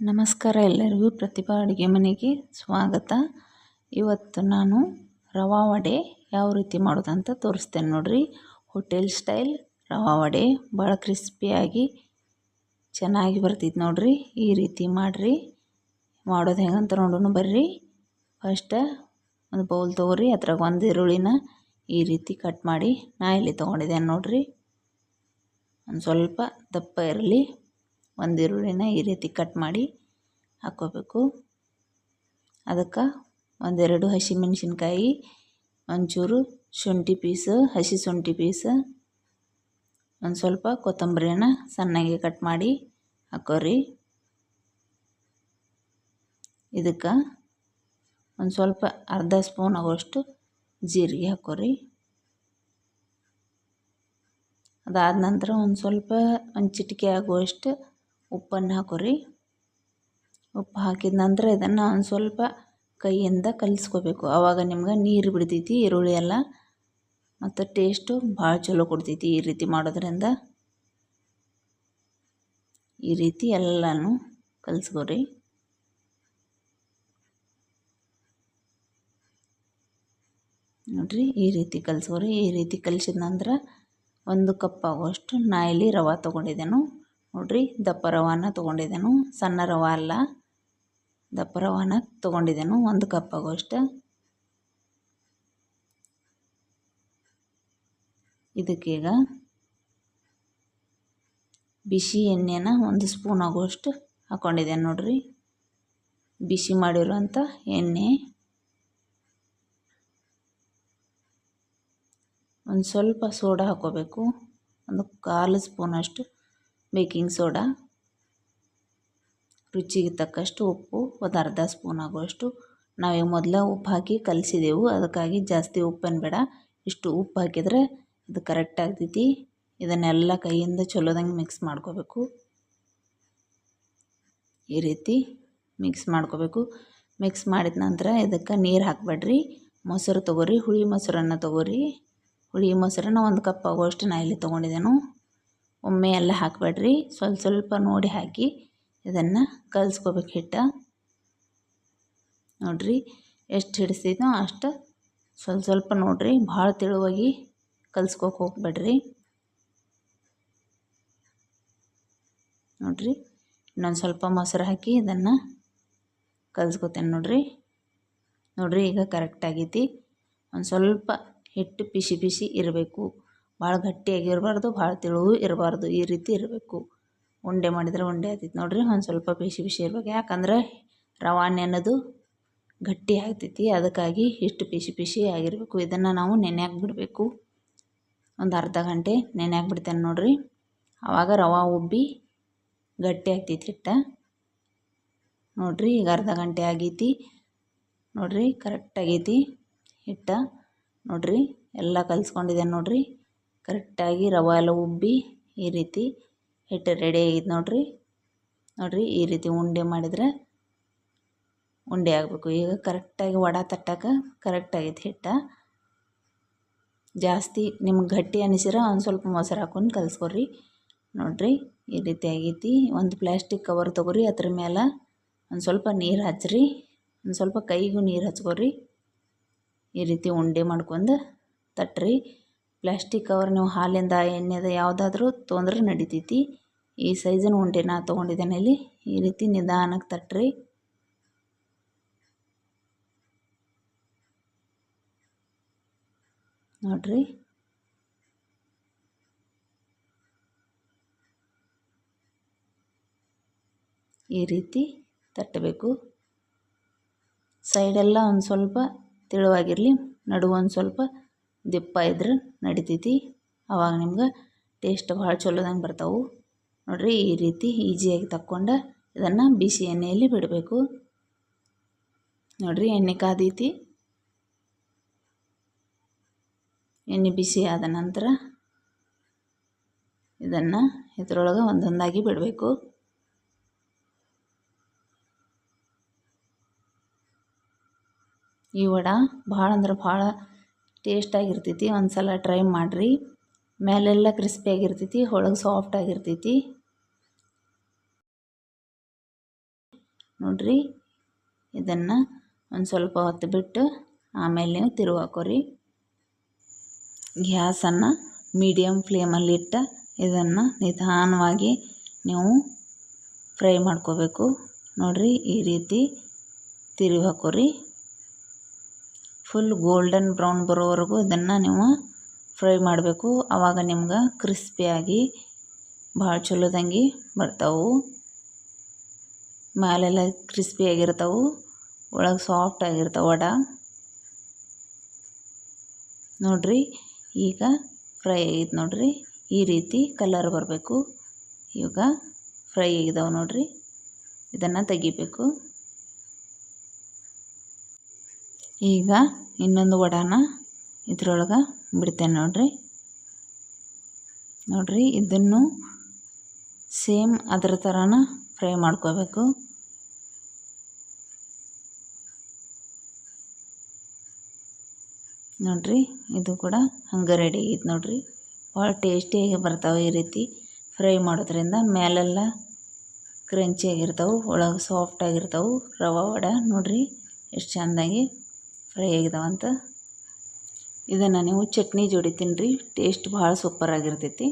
ನಮಸ್ಕಾರ ಎಲ್ಲರಿಗೂ. ಪ್ರತಿಭಾ ಅಡುಗೆ ಮನೆಗೆ ಸ್ವಾಗತ. ಇವತ್ತು ನಾನು ರವಾ ವಡೆ ಯಾವ ರೀತಿ ಮಾಡೋದಂತ ತೋರಿಸ್ತೇನೆ ನೋಡಿರಿ. Hotel style rava vada. ಭಾಳ ಕ್ರಿಸ್ಪಿಯಾಗಿ ಚೆನ್ನಾಗಿ ಬರ್ತಿದ್ದು ನೋಡಿರಿ. ಈ ರೀತಿ ಮಾಡಿರಿ. ಮಾಡೋದು ಹೆಂಗಂತ ನೋಡೋಣ ಬರ್ರಿ. ಫಸ್ಟ್ ಒಂದು ಬೌಲ್ ತೊಗೊರಿ. ಅದ್ರಾಗ ಒಂದು ಈರುಳ್ಳಿನ ಈ ರೀತಿ ಕಟ್ ಮಾಡಿ ನಾ ಇಲ್ಲಿ ತೊಗೊಂಡಿದ್ದೇನೆ ನೋಡಿರಿ. ಒಂದು ಸ್ವಲ್ಪ ದಪ್ಪ ಇರಲಿ. ಒಂದು ಈರುಳ್ಳಿನ ಈ ರೀತಿ ಕಟ್ ಮಾಡಿ ಹಾಕ್ಕೋಬೇಕು. ಅದಕ್ಕೆ ಒಂದೆರಡು ಹಸಿಮೆಣ್ಸಿನ್ಕಾಯಿ, ಒಂಚೂರು ಶುಂಠಿ ಪೀಸ್, ಹಸಿ ಶುಂಠಿ ಪೀಸ್, ಒಂದು ಸ್ವಲ್ಪ ಕೊತ್ತಂಬರಿನ ಸಣ್ಣಗೆ ಕಟ್ ಮಾಡಿ ಹಾಕೋರಿ. ಇದಕ್ಕೆ ಒಂದು ಸ್ವಲ್ಪ ಅರ್ಧ ಸ್ಪೂನ್ ಆಗೋಷ್ಟು ಜೀರಿಗೆ ಹಾಕೋರಿ. ಅದಾದ ನಂತರ ಒಂದು ಸ್ವಲ್ಪ ಒಂದು ಚಿಟಿಕೆ ಆಗುವಷ್ಟು ಉಪ್ಪನ್ನು ಹಾಕೋರಿ. ಉಪ್ಪು ಹಾಕಿದ ನಂತರ ಇದನ್ನು ಒಂದು ಸ್ವಲ್ಪ ಕೈಯಿಂದ ಕಲಿಸ್ಕೋಬೇಕು. ಆವಾಗ ನಿಮ್ಗೆ ನೀರು ಬಿಡ್ತೈತಿ, ಈರುಳ್ಳಿ ಎಲ್ಲ. ಮತ್ತು ಟೇಸ್ಟು ಭಾಳ ಚಲೋ ಕೊಡ್ತೈತಿ ಈ ರೀತಿ ಮಾಡೋದ್ರಿಂದ. ಈ ರೀತಿ ಎಲ್ಲನೂ ಕಲಿಸ್ಕೊರಿ. ನೋಡಿರಿ, ಈ ರೀತಿ ಕಲಿಸ್ಕೊರಿ. ಈ ರೀತಿ ಕಲಿಸಿದ ನಂತರ ಒಂದು ಕಪ್ ಆಗುವಷ್ಟು ನಾ ಇಲ್ಲಿ ರವೆ ತೊಗೊಂಡಿದ್ದೇನು. ನೋಡಿರಿ ದಪ್ಪ ರವಾನ ತೊಗೊಂಡಿದ್ದೇನು ಸಣ್ಣ ರವ ಅಲ್ಲ ದಪ್ಪ ರವಾನ ತೊಗೊಂಡಿದ್ದೇನು ಒಂದು ಕಪ್ ಆಗೋಷ್ಟು ಇದಕ್ಕೀಗ ಬಿಸಿ ಎಣ್ಣೆನ ಒಂದು ಸ್ಪೂನ್ ಆಗುವಷ್ಟು ಹಾಕ್ಕೊಂಡಿದ್ದೇನೆ ನೋಡ್ರಿ. ಬಿಸಿ ಮಾಡಿರುವಂಥ ಎಣ್ಣೆ. ಒಂದು ಸ್ವಲ್ಪ ಸೋಡಾ ಹಾಕ್ಕೋಬೇಕು ಒಂದು ಕಾಲು ಸ್ಪೂನಷ್ಟು ಬೇಕಿಂಗ್ ಸೋಡಾ. ರುಚಿಗೆ ತಕ್ಕಷ್ಟು ಉಪ್ಪು, ಒಂದು ಅರ್ಧ ಸ್ಪೂನ್ ಆಗುವಷ್ಟು. ನಾವೀಗ ಮೊದಲೇ ಉಪ್ಪು ಹಾಕಿ ಕಲಸಿದೆವು. ಅದಕ್ಕಾಗಿ ಜಾಸ್ತಿ ಉಪ್ಪೇನು ಬೇಡ. ಇಷ್ಟು ಉಪ್ಪು ಹಾಕಿದರೆ ಅದು ಕರೆಕ್ಟ್ ಆಗ್ತೈತಿ. ಇದನ್ನೆಲ್ಲ ಕೈಯಿಂದ ಚಲೋದಂಗೆ ಮಿಕ್ಸ್ ಮಾಡ್ಕೋಬೇಕು. ಈ ರೀತಿ ಮಿಕ್ಸ್ ಮಾಡ್ಕೋಬೇಕು. ಮಿಕ್ಸ್ ಮಾಡಿದ ನಂತರ ಇದಕ್ಕೆ ನೀರು ಹಾಕಬೇಡ್ರಿ. ಮೊಸರು ತೊಗೋರಿ, ಹುಳಿ ಮೊಸರನ್ನು ತೊಗೋರಿ. ಹುಳಿ ಮೊಸರನ್ನ ಒಂದು ಕಪ್ ಆಗುವಷ್ಟು ನಾ ಇಲ್ಲಿ ತೊಗೊಂಡಿದ್ದೇನು. ಒಮ್ಮೆ ಎಲ್ಲ ಹಾಕಬೇಡ್ರಿ. ಸ್ವಲ್ಪ ಸ್ವಲ್ಪ ನೋಡಿ ಹಾಕಿ ಇದನ್ನು ಕಲಿಸ್ಕೋಬೇಕು ಹಿಟ್ಟು. ನೋಡಿರಿ ಎಷ್ಟು ಹಿಡಿಸಿದ್ನೋ ಅಷ್ಟು ಸ್ವಲ್ಪ ಸ್ವಲ್ಪ ನೋಡಿರಿ. ಭಾಳ ತೆಳುವಾಗಿ ಕಲ್ಸ್ಕೋಕೆ ಹೋಗ್ಬೇಡ್ರಿ. ನೋಡಿರಿ ಇನ್ನೊಂದು ಸ್ವಲ್ಪ ಮೊಸರು ಹಾಕಿ ಇದನ್ನು ಕಲಿಸ್ಕೊತೇನೆ ನೋಡಿರಿ. ನೋಡಿರಿ ಈಗ ಕರೆಕ್ಟ್ ಆಗೈತಿ. ಒಂದು ಸ್ವಲ್ಪ ಹಿಟ್ಟು ಪಿಸಿ ಪಿಸಿ ಇರಬೇಕು. ಭಾಳ ಗಟ್ಟಿಯಾಗಿರಬಾರ್ದು ಭಾಳ ತೆಳುವು ಇರಬಾರ್ದು, ಈ ರೀತಿ ಇರಬೇಕು. ಉಂಡೆ ಮಾಡಿದರೆ ಉಂಡೆ ಆಗ್ತೈತಿ ನೋಡಿರಿ, ಒಂದು ಸ್ವಲ್ಪ ಬಿಸಿ ಬಿಸಿ ಇರ್ಬೇಕು. ಯಾಕಂದ್ರೆ ರವಾನೆ ಅನ್ನೋದು ಗಟ್ಟಿ ಆಗ್ತೈತಿ ಅದಕ್ಕಾಗಿ ಇಷ್ಟು ಬಿಸಿ ಬಿಸಿ ಆಗಿರಬೇಕು. ಇದನ್ನು ನಾವು ನೆನೆಯಾಗಿ ಬಿಡಬೇಕು. ಒಂದು ಅರ್ಧ ಗಂಟೆ ನೆನೆಯಾಗಿ ಬಿಡ್ತೇನೆ ನೋಡಿರಿ. ಆವಾಗ ರವೆ ಉಬ್ಬಿ ಗಟ್ಟಿ ಆಗ್ತೈತಿ ಹಿಟ್ಟ. ನೋಡಿರಿ, ಈಗ ಅರ್ಧ ಗಂಟೆ ಆಗೈತಿ. ನೋಡಿರಿ ಕರೆಕ್ಟ್ ಆಗೈತಿ ಹಿಟ್ಟ. ನೋಡಿರಿ, ಎಲ್ಲ ಕಲಿಸ್ಕೊಂಡಿದ್ದೇನೆ ನೋಡಿರಿ. ಕರೆಕ್ಟಾಗಿ ರವೆ ಎಲ್ಲ ಉಬ್ಬಿ ಈ ರೀತಿ ಹಿಟ್ಟು ರೆಡಿ ಆಗೈತೆ ನೋಡಿರಿ. ನೋಡಿರಿ ಈ ರೀತಿ ಉಂಡೆ ಮಾಡಿದರೆ ಉಂಡೆ ಆಗಬೇಕು. ಈಗ ಕರೆಕ್ಟಾಗಿ ವಡೆ ತಟ್ಟಕ್ಕೆ ಕರೆಕ್ಟ್ ಆಗೈತೆ ಹಿಟ್ಟು. ಜಾಸ್ತಿ ನಿಮ್ಗೆ ಗಟ್ಟಿ ಅನಿಸಿರ ಒಂದು ಸ್ವಲ್ಪ ಮೊಸರು ಹಾಕೊಂಡು ಕಲಿಸ್ಕೊರಿ ನೋಡಿರಿ ಈ ರೀತಿ ಆಗೈತಿ. ಒಂದು ಪ್ಲ್ಯಾಸ್ಟಿಕ್ ಕವರ್ ತೊಗೊರಿ, ಅದ್ರ ಮೇಲೆ ಒಂದು ಸ್ವಲ್ಪ ನೀರು ಹಚ್ಚಿರಿ ಒಂದು ಸ್ವಲ್ಪ ಕೈಗೂ ನೀರು ಹಚ್ಕೊರಿ ಈ ರೀತಿ ಉಂಡೆ ಮಾಡ್ಕೊಂಡು ತಟ್ಟಿರಿ ಪ್ಲ್ಯಾಸ್ಟಿಕ್ ಕವರ್ ನೀವು ಹಾಲಿಂದ ಎಣ್ಣೆದ ಯಾವುದಾದ್ರೂ ತೊಂದರೆ ನಡಿತೈತಿ. ಈ ಸೈಜಿನ ಉಂಡೆ ನಾ ತೊಗೊಂಡಿದ್ದೇನೆ ಇಲ್ಲಿ. ಈ ರೀತಿ ನಿಧಾನಕ್ಕೆ ತಟ್ಟ್ರಿ ನೋಡ್ರಿ. ಈ ರೀತಿ ತಟ್ಟಬೇಕು. ಸೈಡೆಲ್ಲ ಒಂದು ಸ್ವಲ್ಪ ತೆಳುವಾಗಿರಲಿ ನಡುವೊಂದು ಒಂದು ಸ್ವಲ್ಪ ದಿಪ್ಪ ಇದ್ರೆ ನಡಿತೈತಿ. ಅವಾಗ ನಿಮ್ಗೆ ಟೇಸ್ಟ್ ಭಾಳ ಚಲೋದಂಗೆ ಬರ್ತಾವೆ. ನೋಡಿರಿ ಈ ರೀತಿ ಈಜಿಯಾಗಿ ತಕ್ಕೊಂಡು ಇದನ್ನು ಬಿಸಿ ಎಣ್ಣೆಯಲ್ಲಿ ಬಿಡಬೇಕು. ನೋಡಿರಿ ಎಣ್ಣೆ ಕಾದೈತಿ. ಎಣ್ಣೆ ಬಿಸಿ ಆದ ನಂತರ ಇದನ್ನು ಇದರೊಳಗೆ ಒಂದೊಂದಾಗಿ ಬಿಡಬೇಕು. ಈ ವಡ ಭಾಳ ಅಂದ್ರೆ ಭಾಳ ಟೇಸ್ಟಾಗಿರ್ತೈತಿ ಒಂದು ಸಲ ಟ್ರೈ ಮಾಡಿರಿ. ಮೇಲೆಲ್ಲ ಕ್ರಿಸ್ಪಿಯಾಗಿರ್ತೈತಿ ಒಳಗೆ ಸಾಫ್ಟಾಗಿರ್ತೈತಿ ನೋಡ್ರಿ, ಇದನ್ನು ಒಂದು ಸ್ವಲ್ಪ ಹೊತ್ತು ಬಿಟ್ಟು ಆಮೇಲೆ ನೀವು ತಿರುವಾಕೋರಿ ಗ್ಯಾಸನ್ನು ಮೀಡಿಯಮ್ ಫ್ಲೇಮಲ್ಲಿಟ್ಟು ಇದನ್ನು ನಿಧಾನವಾಗಿ ನೀವು ಫ್ರೈ ಮಾಡ್ಕೋಬೇಕು. ನೋಡಿರಿ, ಈ ರೀತಿ ತಿರುವಿ ಹಾಕೋರಿ ಫುಲ್ ಗೋಲ್ಡನ್ ಬ್ರೌನ್ ಬರೋವರೆಗೂ ಇದನ್ನು ನೀವು ಫ್ರೈ ಮಾಡಬೇಕು. ಆವಾಗ ನಿಮ್ಗೆ ಕ್ರಿಸ್ಪಿಯಾಗಿ ಭಾಳ ಚಲೋದಂಗೆ ಬರ್ತಾವೆ. ಮ್ಯಾಲೆಲ್ಲ ಕ್ರಿಸ್ಪಿಯಾಗಿರ್ತಾವೆ ಒಳಗೆ ಸಾಫ್ಟ್ ಆಗಿರ್ತಾವೆ ವಡ. ನೋಡ್ರಿ, ಈಗ ಫ್ರೈ ಆಗೈತೆ ನೋಡ್ರಿ. ಈ ರೀತಿ ಕಲರ್ ಬರಬೇಕು. ಈಗ ಫ್ರೈ ಆಗಿದಾವೆ ನೋಡ್ರಿ. ಇದನ್ನು ತೆಗಿಬೇಕು. ಈಗ ಇನ್ನೊಂದು ವಡಾನ ಇದ್ರೊಳಗೆ ಬಿಡ್ತೇನೆ ನೋಡಿರಿ. ನೋಡಿರಿ, ಇದನ್ನು ಸೇಮ್ ಅದ್ರ ಥರನ ಫ್ರೈ ಮಾಡ್ಕೋಬೇಕು. ನೋಡಿರಿ, ಇದು ಕೂಡ ಹಂಗೆ ರೆಡಿ ಆಗೈತೆ ನೋಡಿರಿ. ಭಾಳ ಟೇಸ್ಟಿಯಾಗಿ ಬರ್ತಾವೆ ಈ ರೀತಿ ಫ್ರೈ ಮಾಡೋದ್ರಿಂದ. ಮೇಲೆಲ್ಲ ಕ್ರಂಚಿಯಾಗಿರ್ತಾವೆ ಒಳಗೆ ಸಾಫ್ಟಾಗಿರ್ತಾವೆ ರವೆ ವಡೆ. ನೋಡಿರಿ, ಎಷ್ಟು ಚೆಂದಾಗಿ ಫ್ರೈ ಆಗಿದಾವಂತ ಇದನ್ನು ನೀವು ಚಟ್ನಿ ಜೋಡಿ ತಿನ್ನಿರಿ ಟೇಸ್ಟ್ ಭಾಳ ಸೂಪರಾಗಿರ್ತೈತಿ